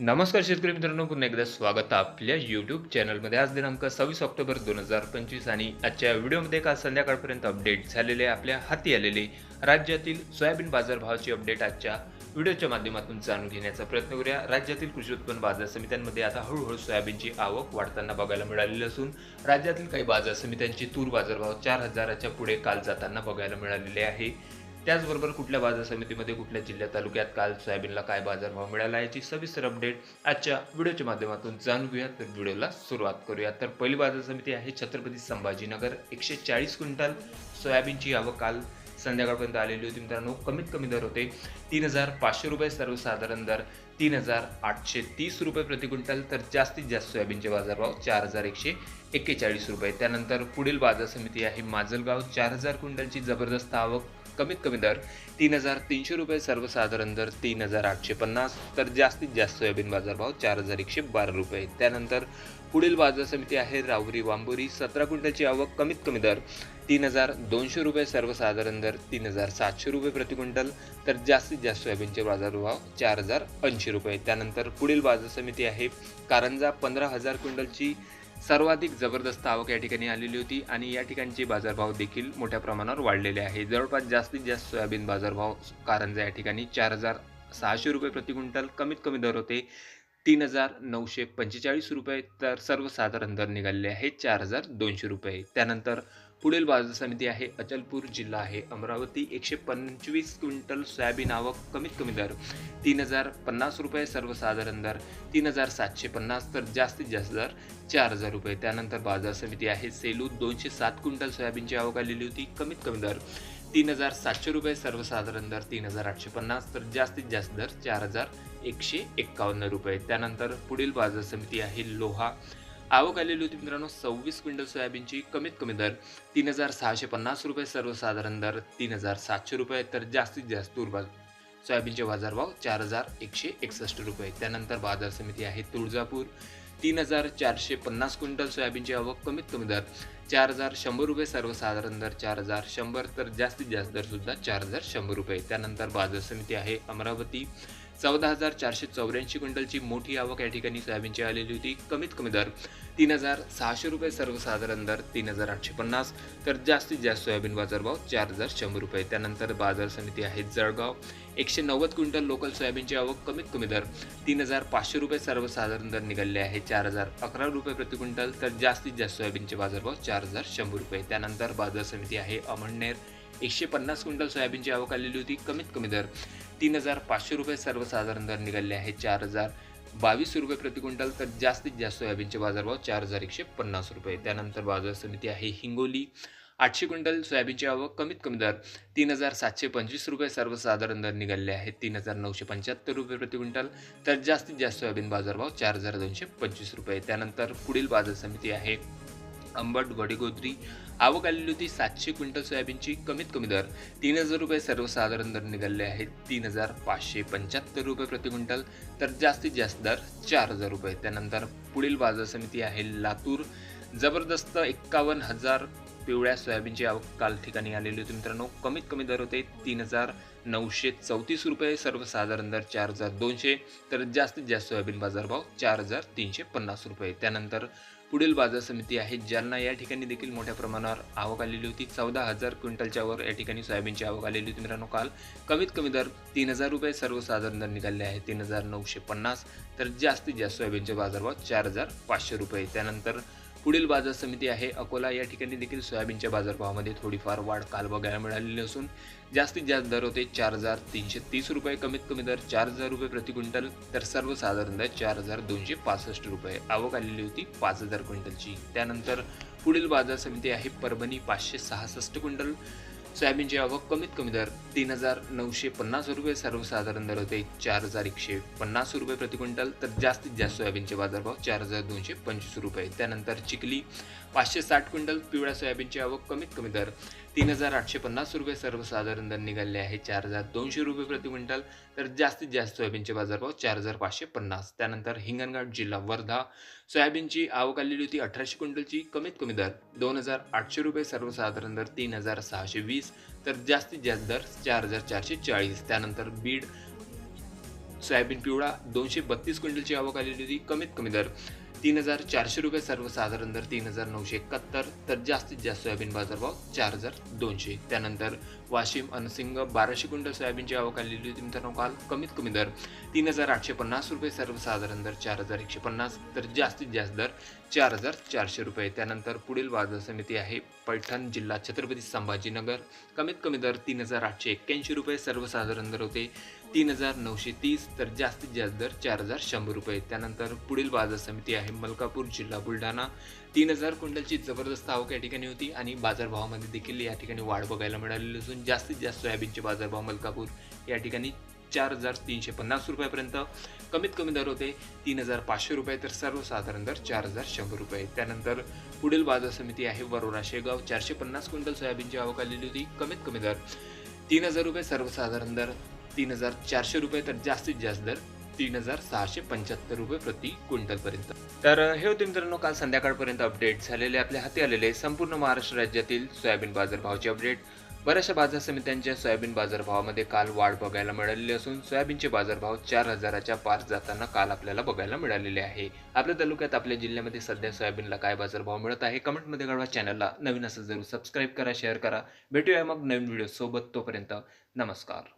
नमस्कार शेतकरी मित्रांनो पुन्हा एकदा स्वागत आपल्या यूट्यूब चॅनलमध्ये आज दिनांक सव्वीस ऑक्टोबर दोन हजार पंचवीस आणि आजच्या व्हिडिओमध्ये काल संध्याकाळपर्यंत अपडेट झालेले आपल्या हाती आलेले राज्यातील सोयाबीन बाजारभावाची अपडेट आजच्या व्हिडिओच्या माध्यमातून जाणून घेण्याचा प्रयत्न करूया. राज्यातील कृषी उत्पन्न बाजार समित्यांमध्ये आता हळूहळू सोयाबीनची आवक वाढताना बघायला मिळालेली असून राज्यातील काही बाजार समित्यांची तूर बाजारभाव चार हजाराच्या पुढे काल जाताना बघायला मिळालेले आहे. त्याचबरोबर कुठल्या बाजार समितीमध्ये कुठल्या जिल्ह्यात तालुक्यात काल सोयाबीनला काय बाजारभाव मिळाला याची सविस्तर अपडेट आजच्या व्हिडिओच्या माध्यमातून जाणून घेऊया तर व्हिडिओला सुरुवात करूया तर पहिली बाजार समिती आहे छत्रपती संभाजीनगर. एकशे चाळीस क्विंटल सोयाबीनची आवक काल संध्याकाळपर्यंत आलेली होती. मित्रांनो कमीत कमी दर होते तीन हजार पाचशे रुपये सर्वसाधारण दर तीन हजार आठशे तीस रुपये प्रति क्विंटल. तर जास्तीत जास्त सोयाबीनचे बाजारभाव चार हजार एकशे एक्केचाळीस रुपये. त्यानंतर पुढील बाजार समिती आहे माजलगाव. चार हजार क्विंटलची जबरदस्त आवक कमीत कमी दर तीन हजार तीनशे रुपये सर्वसाधारण दर तीन हजार आठशे पन्नास. तर जास्तीत जास्त सोयाबीन बाजारभाव चार हजार एकशे बारा रुपये. त्यानंतर पुढील बाजार समिती आहे रावरी वांबोरी. सतरा क्विंटलची आवक कमीत कमी दर तीन हजार दोनशे रुपये सर्वसाधारण दर तीन हजार सातशे रुपये प्रति क्विंटल. तर जास्तीत जास्त सोयाबीनचे बाजारभाव चार हजार ऐंशी रुपये. त्यानंतर पुढील बाजार समिती आहे कारंजा पंधरा हजार क्विंटलची सर्वाधिक जबरदस्त आवक या ठिकाणी आलेली होती आणि या ठिकाणचे बाजारभाव देखील मोठ्या प्रमाणावर वाढलेले आहे. जवळपास जास्तीत जास्त सोयाबीन बाजारभाव कारंजा या ठिकाणी चार हजार सहाशे रुपये प्रति क्विंटल कमीत कमी दर होते तीन हजार नऊशे पंचेचाळीस रुपये तर सर्वसाधारण दर निघालेले आहे चार हजार दोनशे रुपये. त्यानंतर पुढील बाजार समिती आहे अचलपूर जिल्हा आहे. अमरावती एकशे पंचवीस क्विंटल सोयाबीन आवक कमीत कमी दर तीन हजार पन्नास रुपये सर्वसाधारण दर तीन हजार सातशे पन्नास तर जास्तीत जास्त दर चार हजार रुपये. त्यानंतर बाजार समिती आहे सेलू दोनशे सात क्विंटल सोयाबीनची आवक आलेली होती कमीत कमी दर तीन हजार सातशे रुपये सर्वसाधारण दर तीन हजार आठशे पन्नास तर जास्तीत जास्त दर चार हजार एकशे एक्कावन्न रुपये. त्यानंतर पुढील बाजार समिती आहे लोहा आवक आलेली होती मित्रांनो सव्वीस क्विंटल सोयाबीनची कमीत कमी दर तीन हजार सहाशे पन्नास रुपये सर्वसाधारण दर तीन हजार सातशे रुपये तर जास्तीत जास्त तूर सोयाबीनचे बाजारभाव चार हजार एकशे एकसष्ट रुपये. त्यानंतर बाजार समिती आहे तुळजापूर तीन हजार चारशे पन्नास क्विंटल सोयाबीनची आवक कमीत कमी दर चार हजार शंभर रुपये सर्वसाधारण दर चार हजार शंभर तर जास्तीत जास्त दर सुद्धा चार हजार शंभर रुपये. त्यानंतर बाजार समिती आहे अमरावती चौदा हजार चारशे चौऱ्याऐंशी क्विंटलची मोठी आवक या ठिकाणी सोयाबीनची आलेली होती. कमीत कमी दर तीन हजार सहाशे रुपये सर्वसाधारण दर तीन हजार आठशे पन्नास. तर जास्तीत जास्त सोयाबीन बाजारभाव चार हजार शंभर रुपये. त्यानंतर बाजार समिती आहे जळगाव. एकशे नव्वद क्विंटल लोकल सोयाबीनची आवक कमीत कमी दर तीन हजार पाचशे रुपये सर्वसाधारण दर निघाले आहे चार हजार अकरा रुपये प्रति क्विंटल. तर जास्तीत जास्त सोयाबीनचे बाजारभाव चार हजार शंभर रुपये. त्यानंतर बाजार समिती आहे अमळनेर. एकशे पन्नास क्विंटल सोयाबीनची आवक आलेली होती कमीत कमी दर तीन हजार पाचशे रुपये सर्वसाधारण दर निघाले आहे चार हजार बावीस रुपये प्रति क्विंटल तर जास्तीत जास्त सोयाबीनचे बाजारभाव चार हजार एकशे पन्नास रुपये. त्यानंतर बाजार समिती आहे हिंगोली. आठशे क्विंटल सोयाबीनची आवक कमीत कमी दर तीन हजार सातशे पंचवीस रुपये सर्वसाधारण दर निघाले आहेत. तीन हजार नऊशे पंच्याहत्तर रुपये प्रति क्विंटल तर जास्तीत जास्त सोयाबीन बाजारभाव चार हजार दोनशे पंचवीस रुपये. त्यानंतर पुढील बाजार समिती आहे अंबड वडेगोद्री आवक आलेली होती सातशे क्विंटल सोयाबीनची. कमीत कमी दर तीन हजार रुपये सर्वसाधारण दर निघाले आहेत. तीन हजार पाचशे पंच्याहत्तर रुपये प्रति क्विंटल. तर जास्तीत जास्त दर चार हजार रुपये. त्यानंतर पुढील बाजार समिती आहे लातूर. जबरदस्त एक्कावन्न हजार पिवळ्या सोयाबीनची आवक काल ठिकाणी आलेली होती मित्रांनो. कमीत कमी दर होते तीन हजार नऊशे चौतीस रुपये. सर्वसाधारण दर चार हजार दोनशे. तर जास्तीत जास्त सोयाबीन बाजारभाव चार हजार तीनशे पन्नास रुपये. त्यानंतर पुढील बाजार समिती आहे जालना या ठिकाणी देखील मोठ्या प्रमाणावर आवक आलेली होती. चौदा हजार क्विंटलच्या वर या ठिकाणी सोयाबीनची आवक आलेली होती मित्रांनो. काल कमीत कमी दर तीन हजार रुपये सर्वसाधारण दर निघाले आहे तीन हजार नऊशे पन्नास तर जास्तीत जास्त सोयाबीनचे बाजारभाव चार हजार पाचशे रुपये. त्यानंतर पुढील बाजार समिती आहे. अकोला या ठिकाणी देखील सोयाबीनच्या बाजारभावामध्ये थोडीफार वाढ काल बघायला मिळालेली असून जास्तीत जास्त दर होते चार हजार तीनशे तीस रुपये कमीत कमी दर चार हजार रुपये प्रति क्विंटल तर सर्वसाधारण दर चार हजार दोनशे पासष्ट रुपये. आवक आलेली होती पाच हजार क्विंटलची. त्यानंतर पुढील बाजार समिती आहे परभणी पाचशे सहासष्ट क्विंटल सोयाबीनची आवक कमीत कमी दर तीन हजार नऊशे पन्नास रुपये सर्वसाधारण दर होते. चार हजार एकशे पन्नास रुपये प्रति क्विंटल तर जास्तीत जास्त सोयाबीनचे बाजारभाव चार हजार दोनशे पंचवीस रुपये. त्यानंतर चिखली पाचशे साठ क्विंटल पिवळ्या सोयाबीनची आवक कमीत कमी दर. तीन हजार आठशे पन्नास रुपये सर्वसाधारण दर निघाले आहे. चार हजार दोनशे रुपये प्रति क्विंटल तर जास्तीत जास्त सोयाबीनचे बाजारभाव चार हजार पाचशे पन्नास. त्यानंतर हिंगणघाट जिल्हा वर्धा सोयाबीनची आवक आलेली होती अठराशे क्विंटलची कमीत कमी दर दोन हजार आठशे रुपये सर्वसाधारण दर तीन हजार सहाशे वीस तर जास्तीत जास्त दर चार हजार चारशे चाळीस. त्यानंतर बीड सोयाबीन पिवळा दोनशे बत्तीस क्विंटलची आवक आलेली होती कमीत कमी दर. तीन हजार चारशे रुपये सर्वसाधारण दर तीन हजार नऊशे एकाहत्तर तर जास्तीत जास्त सोयाबीन बाजारभाव चार हजार दोनशे. त्यानंतर वाशिम अनसिंग बाराशे क्विंटल सोयाबीनची आवक आलेली होती मित्रांनो काल. कमीत कमी दर तीन हजार आठशे पन्नास रुपये सर्वसाधारण दर चार हजार एकशे पन्नास तर जास्तीत जास्त दर चार हजार चारशे रुपये. त्यानंतर पुढील बाजार समिती आहे पैठण जिल्हा छत्रपती संभाजीनगर. कमीत कमी दर तीन हजार आठशे एक्क्याऐंशी रुपये सर्वसाधारण दर होते तीन हजार नऊशे तीस तर जास्तीत जास्त दर चार हजार शंभर रुपये. त्यानंतर पुढील बाजार समिती आहे मलकापूर जिल्हा बुलढाणा. तीन हजार क्विंटलची जबरदस्त आवक या ठिकाणी होती आणि बाजारभावामध्ये देखील या ठिकाणी वाढ बघायला मिळालेली असून जास्तीत जास्त सोयाबीनचे बाजारभाव मलकापूर या ठिकाणी चार हजार तीनशे पन्नास रुपयापर्यंत. कमीत कमी दर होते तीन हजार पाचशे रुपये तर सर्वसाधारण दर चार हजार शंभर रुपये. त्यानंतर पुढील बाजार समिती आहे वरोरा शेगाव. चारशे पन्नास क्विंटल सोयाबीनची आवक आलेली होती कमीत कमी दर तीन हजार रुपये सर्वसाधारण दर तीन हजार चारशे रुपये तर जास्तीत जास्त दर तीन हजार सहाशे पंच्याहत्तर रुपये प्रति क्विंटलपर्यंत. तर हे होते मित्रांनो काल संध्याकाळपर्यंत अपडेट झालेले आपल्या हाती आलेले संपूर्ण महाराष्ट्र राज्यातील सोयाबीन बाजारभावाचे अपडेट बऱ्याचशा बाजार समित्यांच्या सोयाबीन बाजारभावामध्ये काल वाढ बघायला मिळालेली असून सोयाबीनचे बाजारभाव चार हजाराच्या पार जाताना काल आपल्याला बघायला मिळालेले आहे. आपल्या तालुक्यात आपल्या जिल्ह्यामध्ये सध्या सोयाबीनला काय बाजारभाव मिळत आहे कमेंटमध्ये कळवा. चॅनलला नवीन असं जरूर सबस्क्राईब करा शेअर करा. भेटूया मग नवीन व्हिडिओ सोबत तोपर्यंत नमस्कार.